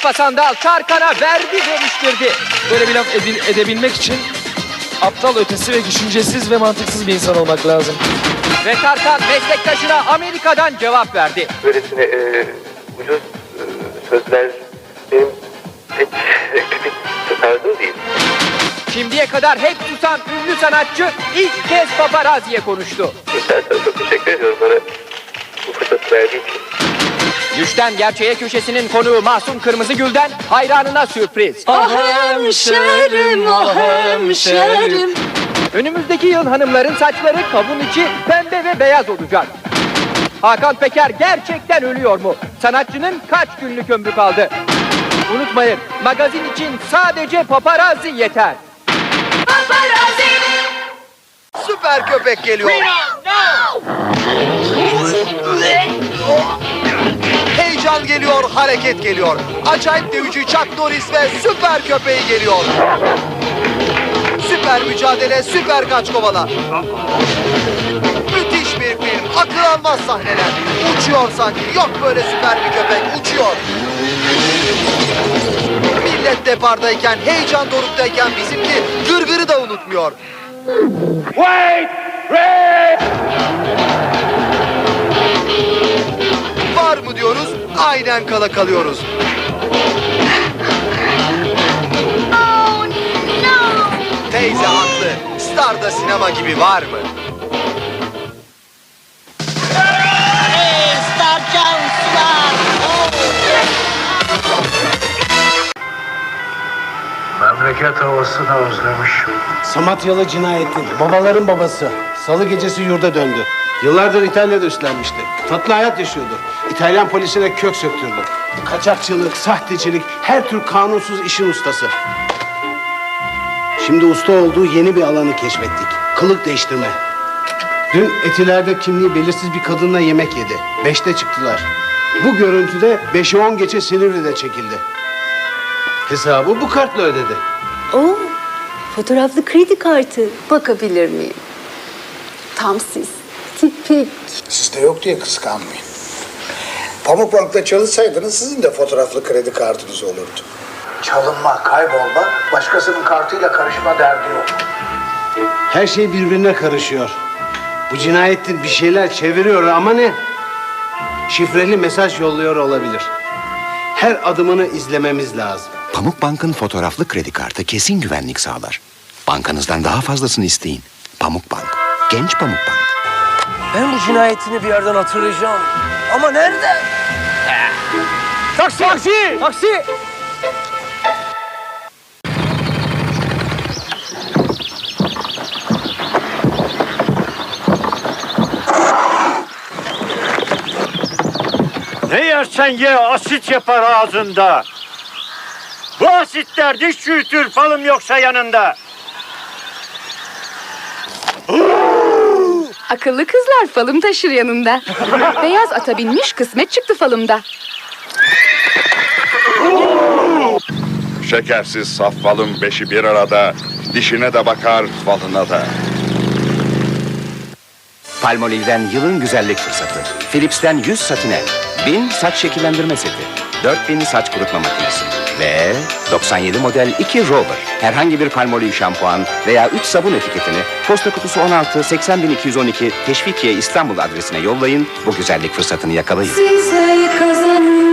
Mustafa Sandal Tarkan'a verdi demiştirdi. Böyle bir laf edil- edebilmek için aptal ötesi ve düşüncesiz ve mantıksız bir insan olmak lazım. Ve Tarkan meslektaşına Amerika'dan cevap verdi. böylesine e, ucuz e, sözler benim pek, tarzım değil. Şimdiye kadar hep susan ünlü sanatçı ilk kez paparaziye konuştu. Sana çok teşekkür ediyorum bana bu fırsatı verdiğin için. Düşten Gerçeğe köşesinin konuğu Mahsun Kırmızıgül'den hayranına sürpriz. Ah hemşerim, ah hemşerim. Önümüzdeki yıl hanımların saçları kavun içi pembe ve beyaz olacak. Hakan Peker gerçekten ölüyor mu? Sanatçının kaç günlük ömrü kaldı? Unutmayın magazin için sadece paparazzi yeter. Süper köpek geliyor. Heyecan hareket geliyor. Acayip dövücü Chuck Norris ve süper köpeği geliyor. Süper mücadele, süper kaç kovala. Müthiş bir film, akıl almaz sahneler. Uçuyor sanki, yok böyle süper bir köpek, uçuyor. Millet depardayken, heyecan doruktayken bizimki gırgırı da unutmuyor. Var aynen kala kalıyoruz. Teyze haklı. Star'da sinema gibi var mı? Memleket havasını özlemişim. Samatyalı cinayetin babaların babası. Salı gecesi yurda döndü. Yıllardır İtalya'da üstlenmişti. Tatlı hayat yaşıyordu. İtalyan polisine kök söktürdü. Kaçakçılık, sahtecilik, her tür kanunsuz işin ustası. Şimdi usta olduğu yeni bir alanı keşfettik. Kılık değiştirme. Dün Etiler'de kimliği belirsiz bir kadınla yemek yedi. Beşte çıktılar. Bu görüntüde beşe on geçe Silivri'de çekildi. Hesabı bu kartla ödedi. Oo, fotoğraflı kredi kartı. Bakabilir miyim? Tam siz. Tipik. Sizde yok diye kıskanmayın. Pamukbank'ta çalışsaydınız sizin de fotoğraflı kredi kartınız olurdu. Çalınma, kaybolma, başkasının kartıyla karışma derdi yok. Her şey birbirine karışıyor. Bu cinayetin bir şeyler çeviriyor ama ne? Şifreli mesaj yolluyor olabilir. Her adımını izlememiz lazım. Pamukbank'ın fotoğraflı kredi kartı kesin güvenlik sağlar. Bankanızdan daha fazlasını isteyin. Pamukbank. Genç Pamukbank. Ben bu cinayetini bir yerden hatırlayacağım. Ama nerede? Taksi! Taksi! Taksi! Ne yersen ye asit yapar ağzında. Bu asitler diş çürütür falım yoksa yanında. Akıllı kızlar falım taşır yanında. Beyaz ata binmiş kısmet çıktı falımda. Şekersiz saf falın beşi bir arada, dişine de bakar falına da. Palmolive'den yılın güzellik fırsatı. Philips'ten 100 satine. 1000 saç şekillendirme seti. 4000 saç kurutma makinesi. Ve 97 model 2 rover. Herhangi bir Palmolive şampuan veya 3 sabun etiketini posta kutusu 16 80212 Teşvikiye İstanbul adresine yollayın. Bu güzellik fırsatını yakalayın. Size kazanın.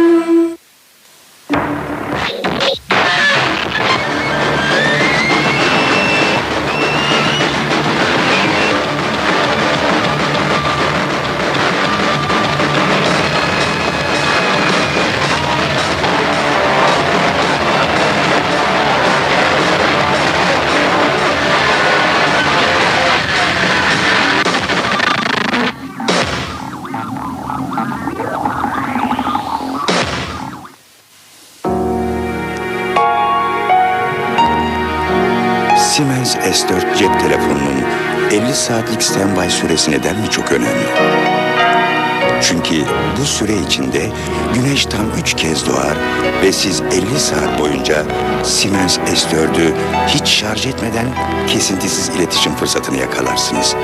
Siemens S4 cep telefonunun 50 saatlik standby süresi neden mi çok önemli? Çünkü bu süre içinde güneş tam 3 kez doğar ve siz 50 saat boyunca Siemens S4'ü hiç şarj etmeden kesintisiz iletişim fırsatını yakalarsınız.